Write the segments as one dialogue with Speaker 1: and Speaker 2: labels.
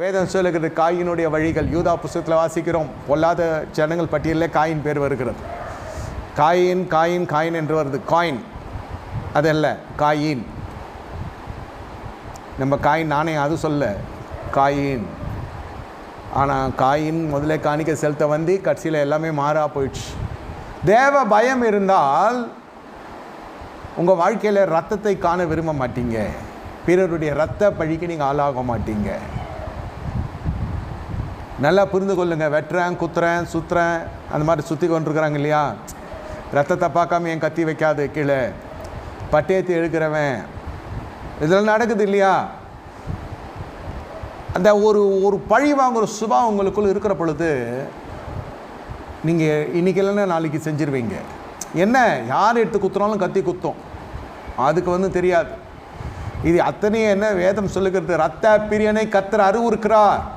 Speaker 1: வேதம் சொல்லுகிறது காயினுடைய வழிகள். யூதா புஸ்தகத்தில் வாசிக்கிறோம் பொல்லாத ஜனங்கள் பட்டியலில் காயின் பேர் வருகிறது. காயின் காயின் காயின் என்று வருது. காயின். அதல்ல காயின். நம்ம காயின் நானே அது சொல்ல காயின். ஆனால் காயின் முதல்ல காணிக்க செலுத்த வந்து கடைசியில் எல்லாமே மாறா போயிடுச்சு. தேவ பயம் இருந்தால் உங்கள் வாழ்க்கையில் ரத்தத்தை காண விரும்ப மாட்டீங்க. பிறருடைய ரத்த பழிக்கு நீங்கள் ஆளாக மாட்டீங்க. நல்லா புரிந்து கொள்ளுங்கள் வெட்டுறேன் குத்துறேன் சுத்துறேன். அந்த மாதிரி சுற்றி கொண்டிருக்கிறாங்க இல்லையா? ரத்தத்தை பார்க்காம ஏன் கத்தி வைக்காது கீழே? பட்டயத்தை எழுக்கிறவன். இதெல்லாம் நடக்குது இல்லையா? அந்த ஒரு ஒரு பழி வாங்குகிற சுபா உங்களுக்குள்ளே இருக்கிற பொழுது நீங்கள் இன்னைக்கு இல்லைன்னா நாளைக்கு செஞ்சுருவீங்க. என்ன? யார் எடுத்து குத்துனாலும் கத்தி குத்தும். அதுக்கு வந்து தெரியாது. இது அத்தனையும் என்ன? வேதம் சொல்லுகிறது ரத்த பிரியனை கத்தர் அறிவுறுக்கிறார்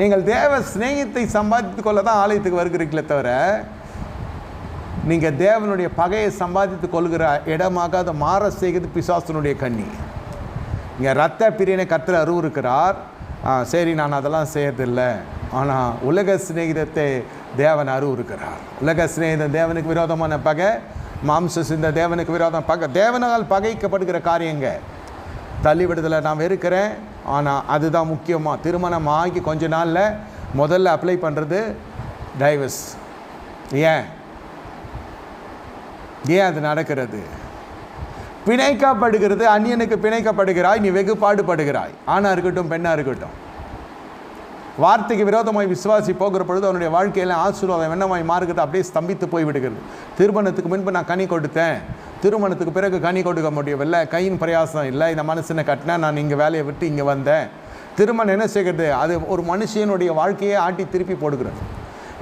Speaker 1: நீங்கள் தேவ ஸ்நேகத்தை சம்பாதித்து கொள்ள தான் ஆலயத்துக்கு வருகிறீங்களே தவிர நீங்கள் தேவனுடைய பகையை சம்பாதித்து கொள்கிற இடமாக அதை மாற செய்கிறது பிசாசனுடைய கண்ணி. இங்கே ரத்த பிரியனை கத்திர அறிவுறுக்கிறார் ஆ, சரி நான் அதெல்லாம் செய்யறதில்லை. ஆனால் உலக சிநேகிதத்தை தேவன் அறிவுறுக்கிறார் உலக சிநேகிதம் தேவனுக்கு விரோதமான பகை மாம்ச சிந்த தேவனுக்கு விரோதம் பகை. தேவனால் பகைக்கப்படுகிற காரியங்க. தள்ளிவிடுதலை நான் வெறுக்கிறேன் ஆனால் அதுதான் முக்கியமாக திருமணம் ஆகி கொஞ்ச நாளில் முதல்ல அப்ளை பண்ணுறது டைவர்ஸ் ஏன்? ஏன் அது நடக்கிறது? பிணைக்கப்படுகிறது அந்நியனுக்கு பிணைக்கப்படுகிறாய் நீ வெகு பாடுபடுகிறாய். ஆணாக இருக்கட்டும் பெண்ணாக இருக்கட்டும். வார்த்தைக்கு விரோதமாய் விசுவாசி போகிற பொழுது அவனுடைய வாழ்க்கையில் ஆசீர்வாதம் என்னமாய் மாறுகிறது அப்படியே ஸ்தம்பித்து போய்விடுகிறது. திருமணத்துக்கு முன்பு நான் கனி கொடுத்தேன். திருமணத்துக்கு பிறகு கனி கொடுக்க முடியவில்லை. கையின் பிரயாசம் இல்லை. இந்த மனுஷனை கட்டினா நான் இங்கே வேலையை விட்டு இங்கே வந்தேன். திருமணம் என்ன செய்கிறது? அது ஒரு மனுஷனுடைய வாழ்க்கையை ஆட்டி திருப்பி போடுகிறது.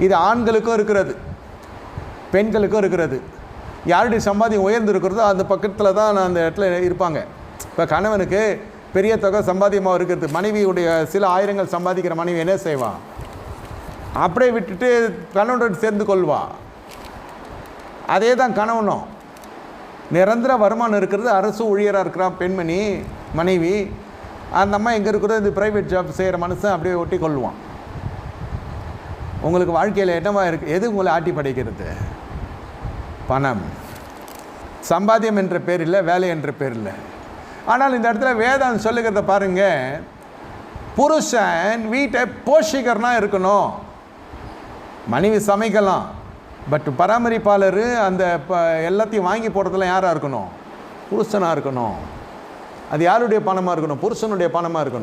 Speaker 1: இது ஆண்களுக்கும் இருக்கிறது. பெண்களுக்கும் இருக்கிறது. யாருடைய சம்பாதியம் உயர்ந்திருக்கிறதோ அந்த பக்கத்தில் தான் அந்த இடத்துல இருப்பாங்க. இப்போ கணவனுக்கு பெரிய தொகை சம்பாதியமாக இருக்கிறது. மனைவியுடைய சில ஆயிரங்கள் சம்பாதிக்கிற மனைவி என்ன செய்வான் அப்படியே விட்டுட்டு கணவனுடன் சேர்ந்து கொள்வா. அதே தான் கணவனும். நிரந்தர வருமானம் இருக்கிறது அரசு ஊழியராக இருக்கிறான் பெண்மணி மனைவி. அந்த அம்மா எங்கே இருக்கிறதோ இந்த ப்ரைவேட் ஜாப் செய்கிற மனுஷன் அப்படியே ஒட்டி கொள்வான் உங்களுக்கு வாழ்க்கையில் என்னவா இருக்குது எது உங்களை ஆட்டி படைக்கிறது? பணம். சம்பாத்தியம் என்ற பேர் இல்லை வேலை என்ற பேர் இல்லை. ஆனால் இந்த இடத்துல வேதம் சொல்லுகிறத பாருங்க. புருஷன் வீட்டை போஷிகர்னா இருக்கணும். மனைவி சமைக்கலாம். பட் பராமரிப்பாளர் அந்த ப- எல்லாத்தையும் வாங்கி போடுறதுல யாராக இருக்கணும்? புருஷனாக இருக்கணும். அது யாருடைய பணமாக இருக்கணும்? புருஷனுடைய பணமாக இருக்கணும்.